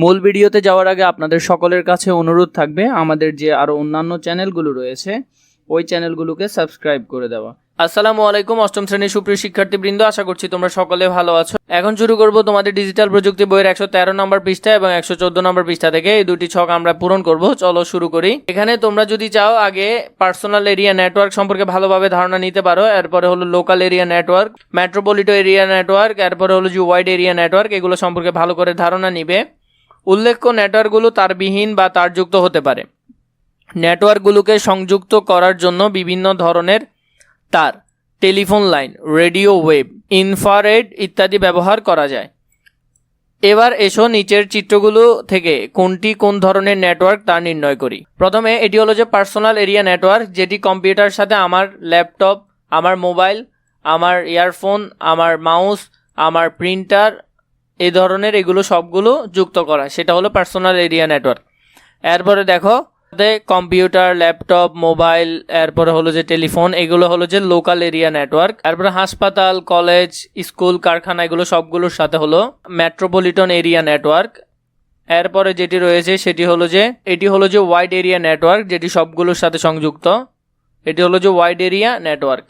মূল ভিডিওতে যাওয়ার আগে আপনাদের সকলের কাছে অনুরোধ থাকবে, আমাদের যে আরও অন্যান্য চ্যানেলগুলো রয়েছে, ওই চ্যানেলগুলোকে সাবস্ক্রাইব করে দেওয়া। আসসালামু আলাইকুম, অষ্টম শ্রেণির সুপ্রিয় শিক্ষার্থীবৃন্দ, আশা করছি তোমরা সকলে ভালো আছো। এখন শুরু করব তোমাদের ডিজিটাল প্রযুক্তি বইয়ের একশো তেরো নম্বর পৃষ্ঠা এবং একশো চোদ্দ নম্বর পৃষ্ঠা থেকে। এই দুটি ছক আমরা পূরণ করব, চলো শুরু করি। এখানে তোমরা যদি চাও, আগে পার্সোনাল এরিয়া নেটওয়ার্ক সম্পর্কে ভালোভাবে ধারণা নিতে পারো, এরপরে হলো local area network metropolitan area network এরপরে হলো যে ওয়াইড এরিয়া নেটওয়ার্ক এগুলো সম্পর্কে ভালো করে ধারণা নিবে। উল্লেখ্য, নেটওয়ার্কগুলো তারবিহীন বা তারযুক্ত হতে পারে। নেটওয়ার্কগুলোকে সংযুক্ত করার জন্য বিভিন্ন ধরনের তার, telephone line, radio wave infrared ইত্যাদি ব্যবহার করা যায়। এবার এসো নিচের চিত্রগুলো থেকে, কোনটি কোন ধরনের নেটওয়ার্ক তা নির্ণয় করি। প্রথমে, এটি হলো যে পার্সোনাল এরিয়া নেটওয়ার্ক, যেটি কম্পিউটার সাথে আমার ল্যাপটপ, আমার মোবাইল, আমার ইয়ারফোন, আমার মাউস, আমার প্রিন্টার এই ধরনের এগুলো সবগুলো যুক্ত করা। সেটা হলো পার্সোনাল এরিয়া নেটওয়ার্ক এরপরে দেখো কম্পিউটার ল্যাপটপ মোবাইল এরপরে হলো যে টেলিফোন এগুলো হলো যে লোকাল এরিয়া নেটওয়ার্ক এরপরে হাসপাতাল কলেজ স্কুল কারখানা, এগুলো সবগুলোর সাথে হলো মেট্রোপলিটন এরিয়া নেটওয়ার্ক এরপরে যেটি রয়েছে, সেটি হলো যে, এটি হলো যে ওয়াইড এরিয়া নেটওয়ার্ক যেটি সবগুলোর সাথে সংযুক্ত। এটি হলো যে ওয়াইড এরিয়া নেটওয়ার্ক